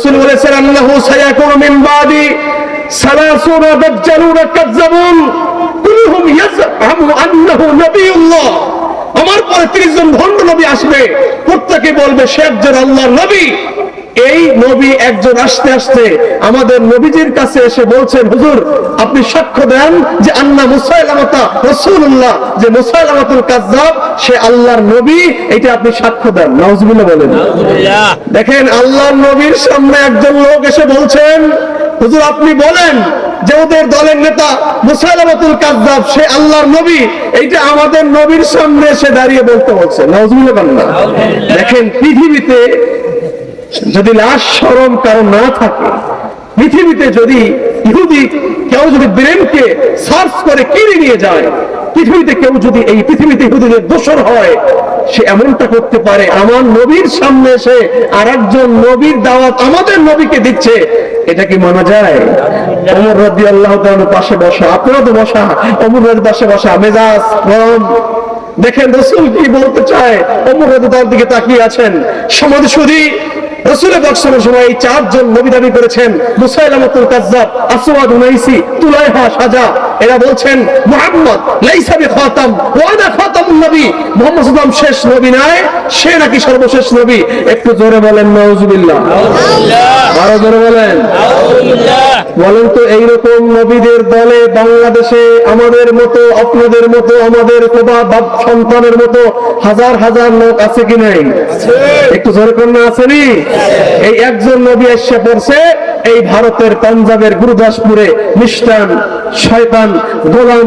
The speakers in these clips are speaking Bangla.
রসুল বলেছেন, আল্লাহু সায়াকুনু মিন বাদি আমার পরে 30 জন ভণ্ড নবী আসবে। প্রত্যেকে বলবে, সে একজন আল্লাহর নবী। এই নবী একজন আসতে আসতে আমাদের নবীজির কাছে এসে বলছেন হুজুর আপনি সাক্ষ্য দেন যে আন্না মুসাইলামাতা রাসূলুল্লাহ যে মুসাইলামাতুল কাজ্জাব সে আল্লাহর নবী এটা আপনি সাক্ষ্য দেন। নাউজুবিল্লাহ বলেন। দেখেন আল্লাহর নবীর সামনে একজন লোক এসে বলছেন হুজুর আপনি বলেন যে ওদের দলের নেতা মুসাইলামাতুল কাজ্জাব সে আল্লাহর নবী এইটা আমাদের নবীর সামনে এসে দাঁড়িয়ে বলতে বলছে। নাউজুবিল্লাহ। দেখেন পৃথিবীতে যদি লাশ সরম কারণ না থাকে, পৃথিবীতে যদি ইহুদি কেউ যদি ব্রেনকে সার্চ করে কিনে নিয়ে যায়, পৃথিবীতে কেউ যদি এই পৃথিবীতে ইহুদিদের দোষর হয়, সে এমনটা করতে পারে, আমার নবীর সামনে এসে আর একজন নবীর দাওয়াত আমাদের নবীকে দিচ্ছে। এটা কি মানা যায়? অমর রদি আল্লাহ পাশে বসা আপনারা তো বসা অমর পাশে বসা, মেজাজ গরম। দেখেন রসুল কি বলতে চায়? অমর তার দিকে তাকিয়ে আছেন। সমাজ শুধু রসুলের বর্ষণের সময় এই চারজন নবী দাবি করেছেন মুসাইলামতুল কাজ্জাব আসওয়াদ উনাইসি তুলাইহা সাজা এরা বলছেন মুহাম্মদ লাইসা বিখাতাম ওয়া আনা খাতামুন নবী মুহাম্মদ সাল্লাম শেষ নবী নয় সে নাকি সর্বশেষ নবী? একটু জোরে বলেন নাউজুবিল্লাহ আরও জোরে বলেন। বলেন তো এইরকম নবীদের দলে বাংলাদেশে আমাদের মতো আপনাদের মতো আমাদের কোবা বাপ সন্তানের মতো হাজার হাজার লোক আছে কি নাই? একটু জোরে কন্যা আসেনি এই একজন নবী এসে পড়ছে এই ভারতের পাঞ্জাবের গুরুদাসপুরে মিষ্টান শয়তান গোলাম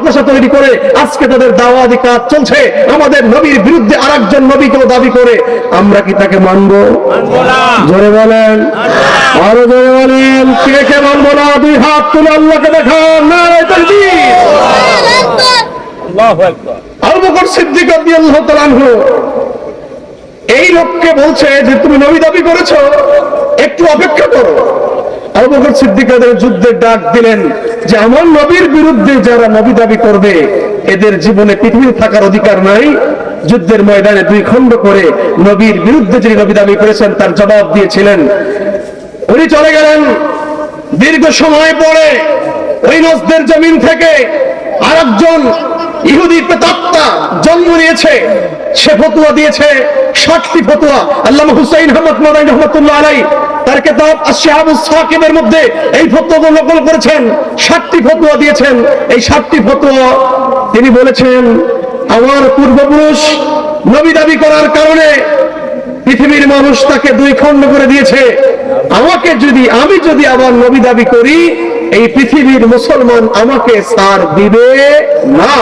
তৈরি করে আজকে তাদের দাওয়াতি কাজ চলছে। আমাদের নবীর বিরুদ্ধে আরেকজন নবীকেও দাবি করে। আমরা কি তাকে মানবো? জোরে বলেন। আরও জোরে বলেন। কে কে মানবো না? দুই হাত তুলে আল্লাহকে দেখান। না এই লোককে বলছে যে তুমি নবী দাবি করেছ। একটু অপেক্ষা করো। আবু বকর সিদ্দিক তাদের যুদ্ধের ডাক দিলেন যে আমার নবীর বিরুদ্ধে যারা নবী দাবি করবে, এদের জীবনে পৃথিবীতে থাকার অধিকার নাই। যুদ্ধের ময়দানে দুই খণ্ড করে নবীর বিরুদ্ধে যিনি নবী দাবি করেছেন, তার জবাব দিয়েছিলেন, উনি চলে গেলেন। দীর্ঘ সময় পরে ওই নজদের জমিন থেকে আরেকজন ইহুদি প্রেতাত্মা জন্ম নিয়েছে। সে ফতুয়া দিয়েছে ষাটটি ফতুয়া। আল্লাহ হুসাইন আহমদ মাদানী রহমতুল্লাহ আলাই তার কেতাব আশহাবুস মধ্যে এই ফতোয়া নকল করেছেন ষাটটি ফতুয়া দিয়েছেন। এই ষাটটি ফতুয়া তিনি বলেছেন, আমার পূর্বপুরুষ নবী দাবি করার কারণে পৃথিবীর মানুষ তাকে দুই খণ্ড করে দিয়েছে। আমাকে যদি, আমি যদি আবার নবী দাবি করি, এই পৃথিবীর মুসলমান আমাকে সার দিবে না।